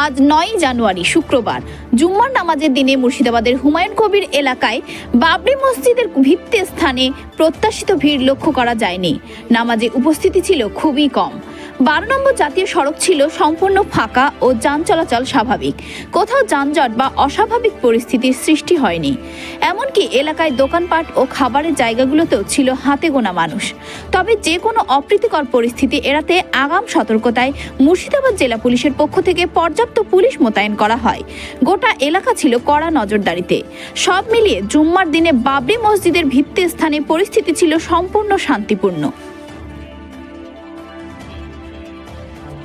আজ নয় জানুয়ারি, শুক্রবার। জুম্মার নামাজের দিনে মুর্শিদাবাদের হুমায়ুন কবির এলাকায় বাবরি মসজিদের ভিত্তি স্থানে প্রত্যাশিত ভিড় লক্ষ্য করা যায়নি। নামাজে উপস্থিতি ছিল খুবই কম। বারো নম্বর জাতীয় সড়ক ছিল সম্পূর্ণ ফাঁকা ও যান চলাচল স্বাভাবিক। কোথাও যানজট বা অস্বাভাবিক পরিস্থিতির সৃষ্টি হয়নি। এমনকি এলাকায় দোকানপাট ও খাবারের জায়গাগুলোতেও ছিল হাতে গোনা মানুষ। তবে যে কোনো অপ্রীতিকর পরিস্থিতি এড়াতে আগাম সতর্কতায় মুর্শিদাবাদ জেলা পুলিশের পক্ষ থেকে পর্যাপ্ত পুলিশ মোতায়েন করা হয়। গোটা এলাকা ছিল কড়া নজরদারিতে। সব মিলিয়ে জুম্মার দিনে বাবরি মসজিদের ভিত্তি স্থানে পরিস্থিতি ছিল সম্পূর্ণ শান্তিপূর্ণ।